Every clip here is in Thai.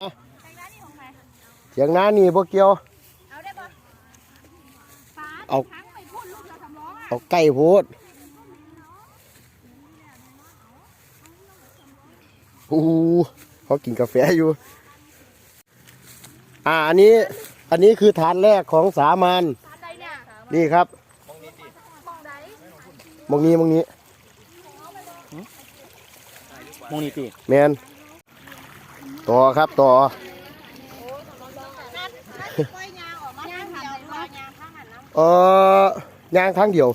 เถียงนานี่บ่เกี่ยว เอาได้ปะฟ้าเอา ทั้งไปพูดลูกเราทำร้องอะเอาไก่โพดอู้เขากินกาแฟอยู่ อ่า อันนี้ อันนี้คือฐานแรกของสามัญฟ้าใดเนี่ยนี่ครับมองใดมองนี้มองนี้มองนี่ตีแมน ต่อครับต่อนั่นนั่นปล่อยยางออกมาทางเดียวว่ายางข้างนั้นนะเอ่อย่างทางเดียว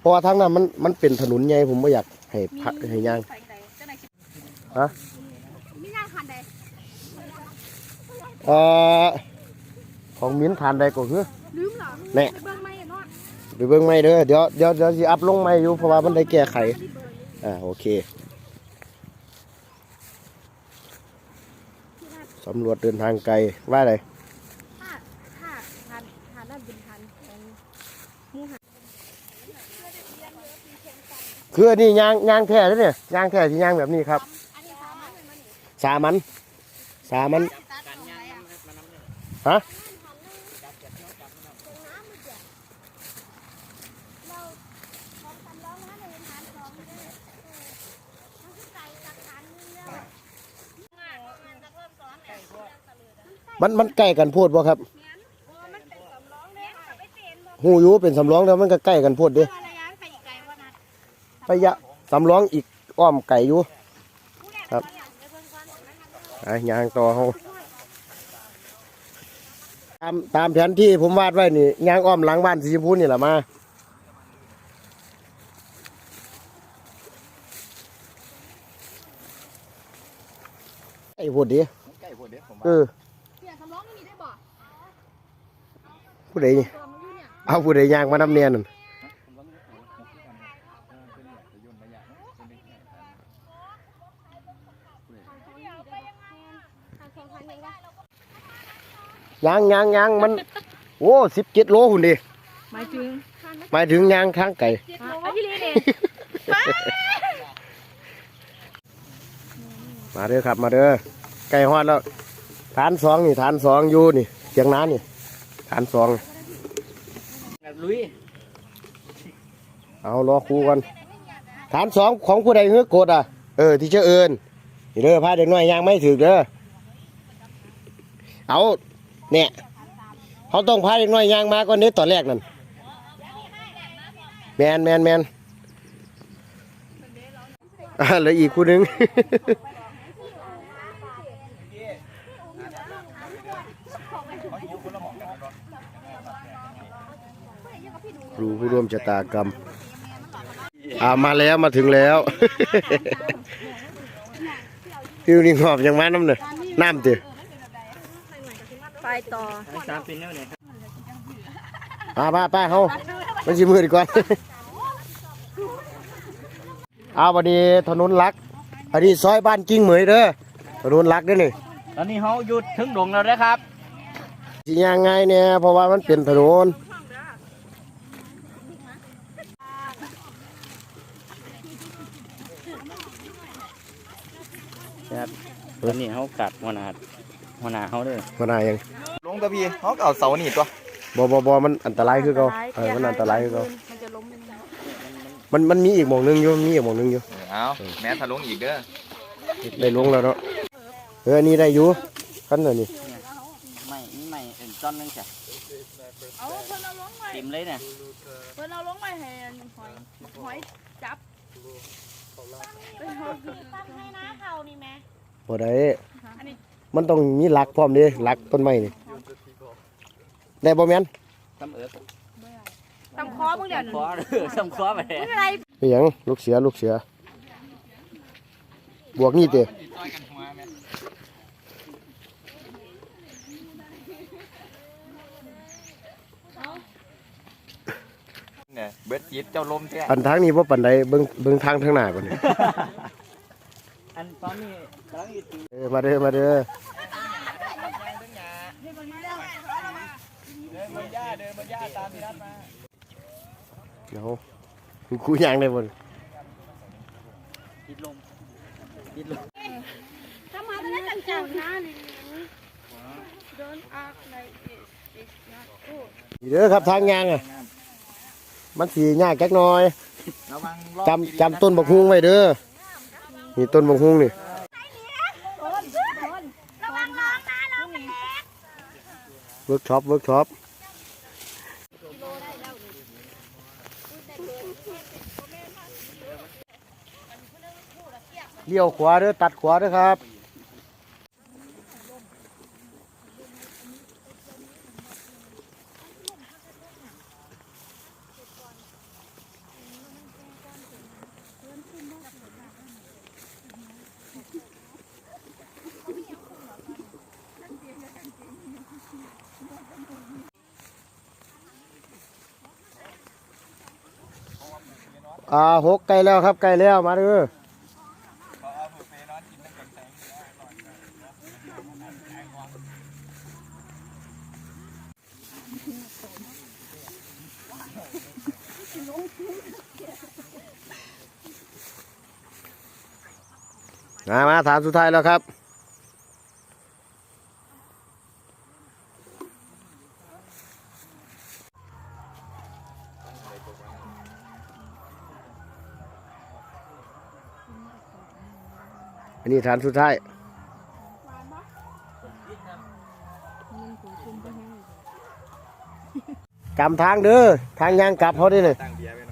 เพราะว่าทางนั้นมันมันเป็นถนนใหญ่ผมไม่อยากให้พักให้ย่างไปใดเจ้าไหนคิดฮะมียางคันใดเอ่อของมิ้นทานใดก็คือลืมเหรอแน่ไปเบิ่งไม่เนาะไปเบิ่งไม่เด้อเดี๋ยวเดี๋ยวเดี๋ยวสิอัพลงไม่อยู่เพราะว่ามันได้แก้ไขอ่าโอเค สำรวจเดินทางไกลว่าอะไรถ้าถ้าทานทานนั่นเป็นทานของคืออันนี้ยางยางแท้เลยเนี่ยยางแท้ที่ยางแบบนี้ครับ สามันมันสามันสามัน ฮะ เราของทำร้องนะในทานของเนี่ยมันคือไก่จากทานนึงเนี่ยงานมันจะเริ่มซ้อนเนี่ย มันมันใกล้กันโพูดบ่ครับโอ้มันเป็นสำร้องเนี่ยค่ะไปเตียนบอกหูอยูเป็นสำรองแล้วมันก็ใกล้กันโพูดเด้ว่าระยะไปอีกไกลว่านัดไปยะสำรองอีกอ้อมไก่อยู่ผู้แรกครับตอนหลังไปเบิ่งก่อนนะครับอะยางต่อเฮาตามตามแผนที่ผมวาดไว้นี่ยางอ้อมหลังบ้านสีชมพูนี่แหละมาไอ้พูดดิใกล้พวกเด็กผมเออ เสียสำร้องไม่มีได้บอก ผู้ใดนี่ตัวมันอยู่เนี่ยเอาผู้ใดยางมานำเนียนนั่นทางสองทางนี้ก็ยางยางยางมัน โอ้สิบเจ็ดโลหุ่นดิหมายถึงหมายถึงยางข้างไก่เจ็ดโลพี่ลีเนี่ยมาเด้อครับมาเด้อไก่ฮอดแล้วฐานสองนี่ฐานสองอยู่นี่เสียงน้านี่ฐานสอง ลุยเอารอครูกันฐานสองของผู้ใดเฮือกดอะเออที่เชื่อเอิญนี่เด้อพาเด็กน้อยยางไม่ถึกเด้อเอาเนี่ยเขาต้องพาเด็กน้อยยางมาก่อนนี้ตอนแรกนั่นแมนแมนแมนอ่าเหลืออีกคู่หนึง รูผู้ร่วมชะตากรรมอ่ามาแล้วมาถึงแล้วฟิวนี่งอบยังมาน้ำเนี่ยน้ำเตะไปต่อสามปีแล้วเนี่ยป้าป้าป้าเขามันชิมือดีกว่าเอาวันนี้ถนนหลัก อันนี้ซอยบ้านกิ้งเหมยเด้อถนนหลักเด้อนี่ตอนนี้เขาหยุดถึงดงแล้วนะครับสิยังไงเนี่ยเพราะว่ามันเป็นถนน ครับ ตอนนี้เขากัดหัวหน้าหัวหน้าเขาเลยมันอะไรยังลงตะพี่เขาก็เอาเสานี่ตัวบอบอบอมันอันตรายคือเขาเออมันอันตรายคือเขามันจะล้มเป็นยังไงมันมันมีอีกหมองหนึงอยู่มีอีกหมองหนึงอยู่เออเอาแม้ถ้าลงอีกเด้อได้ลงแล้วเนาะเอออันนี้ได้อยู่ขั้นเลยนี่ไม่นี่ไม่เอ็นต้นนึงใช่เอาเพิ่นเอาลงไปติมเลยเนี่ยเพิ่นเอาลงไปให้หอยหอยจับเป็นหอยตั้งให้นะเขานี่แม่ บ่ได้อันนี้มันต้องมีหลักพร้อมเดิหลักต้นไม้นี่ได้บ่แม่นซ้ำเอิร์ดตั้งคอมึงเดี๋ยวนี้คอเออซ้ำคอไปเลยไม่เป็นไรเป็นหยังลูกเสือลูกเสือ บวกนี่เตะเนี่ยเบิดจีดเจ้าลมแท้อันทางนี้บ่ปานใดเบิ่งเบิ่งทางทางหน้าก่อนนี่ อันตอนนี้กำลังอีตีเออมาเด้อมาเด้อเดินบนหญ้าเดินบนหญ้าตามพี่รัฐมาเดี๋ยวกูย่างได้บ่ปิดลมปิดลมถ้ามาเป็นจังๆนะนี่ Don't act like this. It's not good. นี่เด้อครับทางยางอะมันสียากจักหน่อยระวังรอบจำจำต้นบกฮุงไว้เด้อ มีต้นบกฮุงนี่ระวังน้องนะน้องเนเล็กเวิร์กช็อปเวิร์กช็อปเลี้ยวขวาเด้อตัดขวาเด้อครับ อ่าหกใกลแล้วครับใกลแล้วมาเด้อมามาถามสุดท้ายแล้วครับ อันนี้ฐานสุดท้ายจำทางเด้อ ทางยางกลับเขาได้เลยตั้งเบียร์ไว้